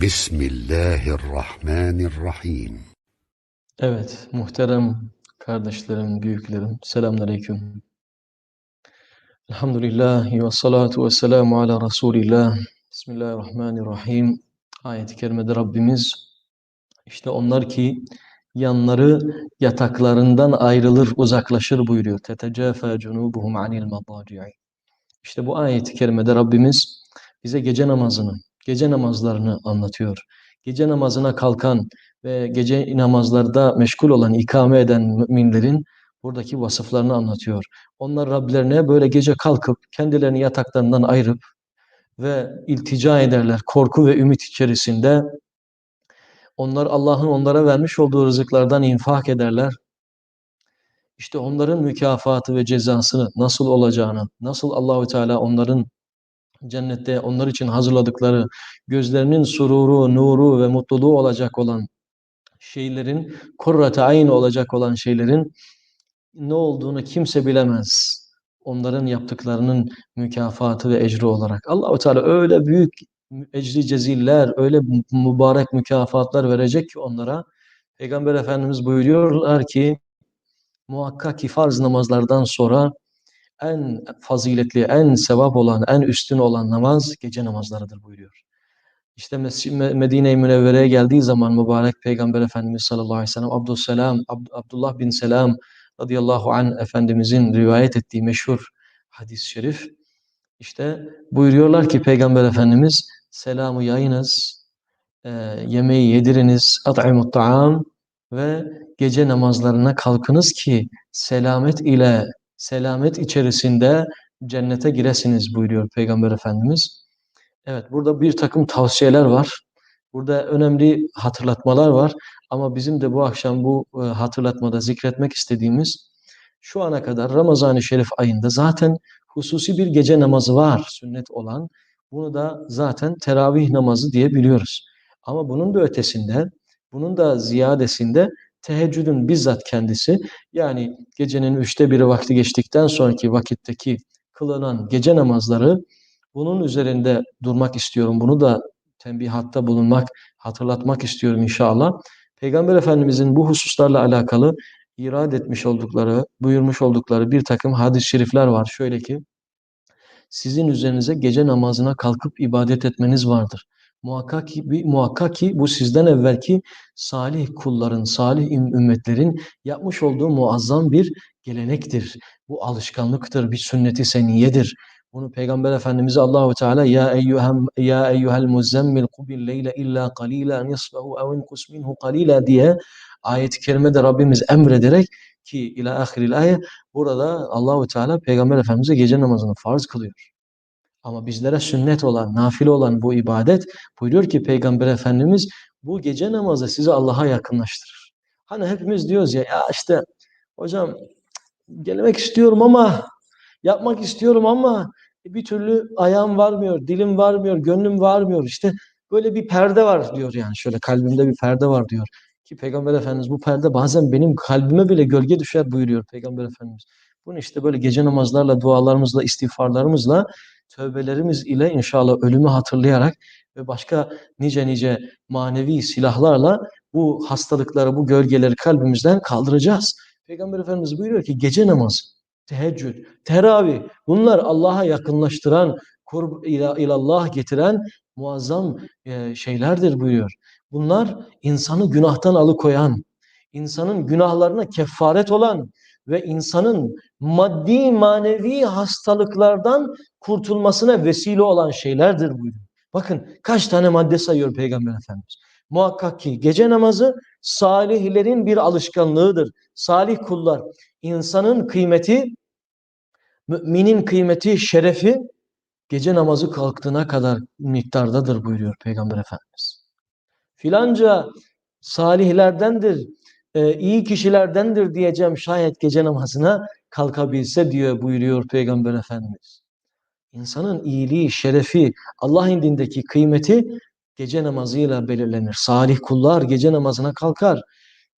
Bismillahirrahmanirrahim. Evet, muhterem kardeşlerim, büyüklerim, selamünaleyküm. Elhamdülillahi ve salatu ve selamu ala Resulillah. Bismillahirrahmanirrahim. Ayet-i kerimede Rabbimiz, işte onlar ki yanları yataklarından ayrılır, uzaklaşır buyuruyor. Tetecafa cunubuhum anil madaci'i. İşte bu ayet-i kerimede Rabbimiz bize gece namazını, gece namazlarını anlatıyor. Gece namazına kalkan ve gece namazlarda meşgul olan, ikame eden müminlerin buradaki vasıflarını anlatıyor. Onlar Rablerine böyle gece kalkıp kendilerini yataklarından ayırıp ve iltica ederler korku ve ümit içerisinde. Onlar Allah'ın onlara vermiş olduğu rızıklardan infak ederler. İşte onların mükafatı ve cezasını nasıl olacağını, nasıl Allahü Teala onların cennette onlar için hazırladıkları gözlerinin sururu, nuru ve mutluluğu olacak olan şeylerin, kurrate ayn olacak olan şeylerin ne olduğunu kimse bilemez. Onların yaptıklarının mükafatı ve ecri olarak. Allahu Teala öyle büyük ecri ceziller, öyle mübarek mükafatlar verecek ki onlara. Peygamber Efendimiz buyuruyorlar ki muhakkak ki farz namazlardan sonra en faziletli, en sevap olan, en üstün olan namaz gece namazlarıdır buyuruyor. İşte Medine-i Münevvere'ye geldiği zaman mübarek Peygamber Efendimiz sallallahu aleyhi ve sellem Abdüsselam, Abd Abdullah bin Selam radıyallahu an Efendimizin rivayet ettiği meşhur hadis-i şerif işte buyuruyorlar ki Peygamber Efendimiz selamı yayınız, e, yemeği yediriniz, at'imut ta'am ve gece namazlarına kalkınız ki selamet ile selamet içerisinde cennete giresiniz buyuruyor Peygamber Efendimiz. Evet burada bir takım tavsiyeler var. Burada önemli hatırlatmalar var. Ama bizim de bu akşam bu e, hatırlatmada zikretmek istediğimiz şu ana kadar Ramazan-ı Şerif ayında zaten hususi bir gece namazı var sünnet olan. Bunu da zaten teravih namazı diye biliyoruz. Ama bunun da ötesinde, bunun da ziyadesinde teheccüdün bizzat kendisi yani gecenin üçte biri vakti geçtikten sonraki vakitteki kılınan gece namazları bunun üzerinde durmak istiyorum. Bunu da tembihatta bulunmak, hatırlatmak istiyorum inşallah. Peygamber Efendimizin bu hususlarla alakalı irad etmiş oldukları, buyurmuş oldukları bir takım hadis-i şerifler var. Şöyle ki, sizin üzerinize gece namazına kalkıp ibadet etmeniz vardır. Muhakkak ki, muhakkak ki bu sizden evvelki salih kulların, salih ümmetlerin yapmış olduğu muazzam bir gelenektir. Bu alışkanlıktır, bir sünneti seniyedir. Bunu Peygamber Efendimize Allahu Teala ya eyyuhem ya eyyuhel muzammil kubil leyle illa qalila nisfahu ev inkus minhu qalila diye ayet-i kerimede Rabbimiz emrederek ki ila ahiril ayet burada Allahu Teala Peygamber Efendimize gece namazını farz kılıyor. Ama bizlere sünnet olan, nafile olan bu ibadet buyuruyor ki Peygamber Efendimiz bu gece namazı sizi Allah'a yakınlaştırır. Hani hepimiz diyoruz ya ya işte hocam gelmek istiyorum ama yapmak istiyorum ama bir türlü ayağım varmıyor, dilim varmıyor, gönlüm varmıyor. İşte böyle bir perde var diyor yani şöyle kalbimde bir perde var diyor. Ki Peygamber Efendimiz bu perde bazen benim kalbime bile gölge düşer buyuruyor Peygamber Efendimiz. Bunu işte böyle gece namazlarla, dualarımızla, istiğfarlarımızla, tövbelerimiz ile inşallah ölümü hatırlayarak ve başka nice nice manevi silahlarla bu hastalıkları, bu gölgeleri kalbimizden kaldıracağız. Peygamber Efendimiz buyuruyor ki gece namazı, teheccüd, teravih bunlar Allah'a yakınlaştıran, kurb ilallah getiren muazzam şeylerdir buyuruyor. Bunlar insanı günahtan alıkoyan, insanın günahlarına kefaret olan ve insanın maddi manevi hastalıklardan kurtulmasına vesile olan şeylerdir buyuruyor. Bakın kaç tane madde sayıyor Peygamber Efendimiz. Muhakkak ki gece namazı salihlerin bir alışkanlığıdır. Salih kullar insanın kıymeti, müminin kıymeti, şerefi gece namazı kalktığına kadar miktardadır buyuruyor Peygamber Efendimiz. Filanca salihlerdendir, e, iyi kişilerdendir diyeceğim şayet gece namazına kalkabilse diyor buyuruyor Peygamber Efendimiz. İnsanın iyiliği, şerefi, Allah indindeki kıymeti gece namazıyla belirlenir. Salih kullar gece namazına kalkar.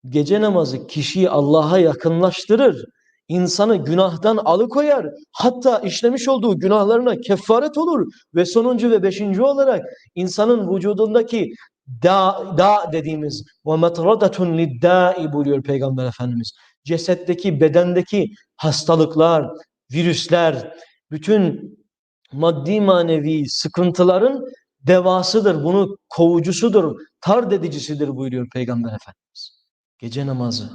Gece namazı kişiyi Allah'a yakınlaştırır. insanı günahtan alıkoyar. Hatta işlemiş olduğu günahlarına kefaret olur. Ve sonuncu ve beşinci olarak insanın vücudundaki da, da dediğimiz ve metradatun liddai buyuruyor Peygamber Efendimiz. Cesetteki, bedendeki hastalıklar, virüsler, bütün maddi manevi sıkıntıların devasıdır. Bunu kovucusudur, tard edicisidir buyuruyor Peygamber Efendimiz. Gece namazı,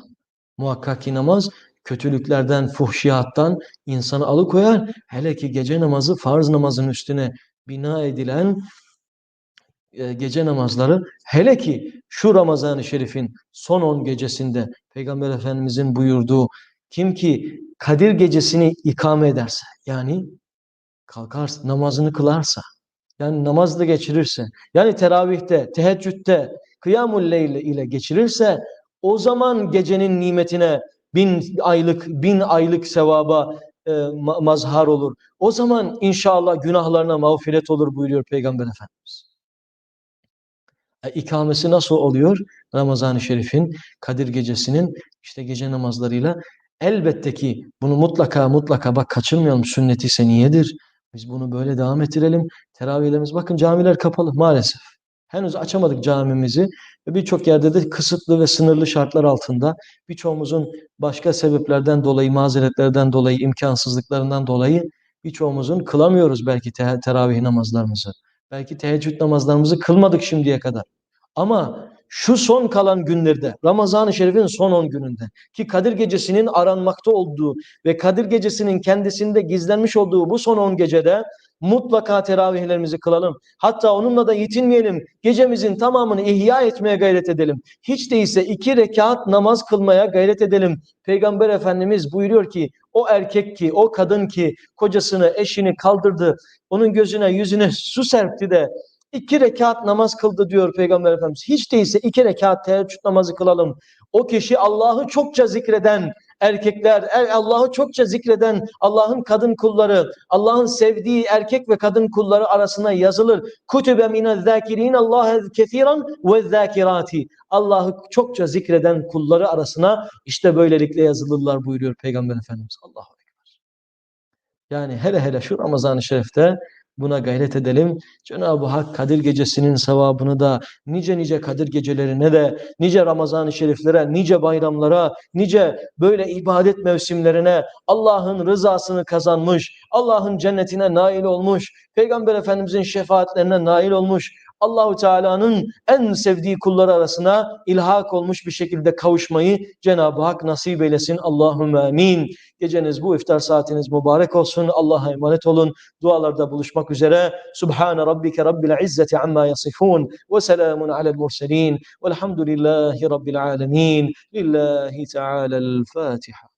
muhakkak ki namaz kötülüklerden, fuhşiyattan insanı alıkoyar. Hele ki gece namazı farz namazın üstüne bina edilen e, gece namazları hele ki şu Ramazan-ı Şerif'in son 10 gecesinde Peygamber Efendimizin buyurduğu kim ki Kadir gecesini ikame ederse yani kalkarsa namazını kılarsa yani namazda geçirirse yani teravihte, teheccüde, kıyamul leyl ile geçirirse o zaman gecenin nimetine bin aylık bin aylık sevaba e, mazhar olur. O zaman inşallah günahlarına mağfiret olur buyuruyor Peygamber Efendimiz. E, ikamesi nasıl oluyor? Ramazan-ı Şerif'in, Kadir Gecesi'nin işte gece namazlarıyla elbette ki bunu mutlaka mutlaka bak kaçırmayalım sünneti seniyedir. Biz bunu böyle devam ettirelim. Teravihlerimiz bakın camiler kapalı maalesef. Henüz açamadık camimizi ve birçok yerde de kısıtlı ve sınırlı şartlar altında birçoğumuzun başka sebeplerden dolayı, mazeretlerden dolayı, imkansızlıklarından dolayı birçoğumuzun kılamıyoruz belki te teravih namazlarımızı. Belki teheccüd namazlarımızı kılmadık şimdiye kadar. Ama şu son kalan günlerde, Ramazan-ı Şerif'in son 10 gününde ki Kadir Gecesi'nin aranmakta olduğu ve Kadir Gecesi'nin kendisinde gizlenmiş olduğu bu son 10 gecede mutlaka teravihlerimizi kılalım. Hatta onunla da yetinmeyelim. Gecemizin tamamını ihya etmeye gayret edelim. Hiç değilse iki rekat namaz kılmaya gayret edelim. Peygamber Efendimiz buyuruyor ki o erkek ki, o kadın ki kocasını, eşini kaldırdı, onun gözüne, yüzüne su serpti de iki rekat namaz kıldı diyor Peygamber Efendimiz. Hiç değilse iki rekat teheccüd namazı kılalım. O kişi Allah'ı çokça zikreden, erkekler, er, Allah'ı çokça zikreden Allah'ın kadın kulları, Allah'ın sevdiği erkek ve kadın kulları arasına yazılır. Kutübe minel zâkirîn Allah'e kethiran ve zâkirâti. Allah'ı çokça zikreden kulları arasına işte böylelikle yazılırlar buyuruyor Peygamber Efendimiz. Ekber. Yani hele hele şu Ramazan-ı Şerif'te Buna gayret edelim. Cenab-ı Hak Kadir Gecesi'nin sevabını da nice nice Kadir Gecelerine de nice Ramazan-ı Şeriflere, nice bayramlara, nice böyle ibadet mevsimlerine Allah'ın rızasını kazanmış, Allah'ın cennetine nail olmuş, Peygamber Efendimizin şefaatlerine nail olmuş, Allahu Teala'nın en sevdiği kulları arasına ilhak olmuş bir şekilde kavuşmayı Cenab-ı Hak nasip eylesin. Allahümme amin. Geceniz bu iftar saatiniz mübarek olsun. Allah'a emanet olun. Dualarda buluşmak üzere. Subhane rabbike rabbil izzeti amma yasifun ve selamun alel murselin velhamdülillahi rabbil alemin. Lillahi Teala'l Fatiha.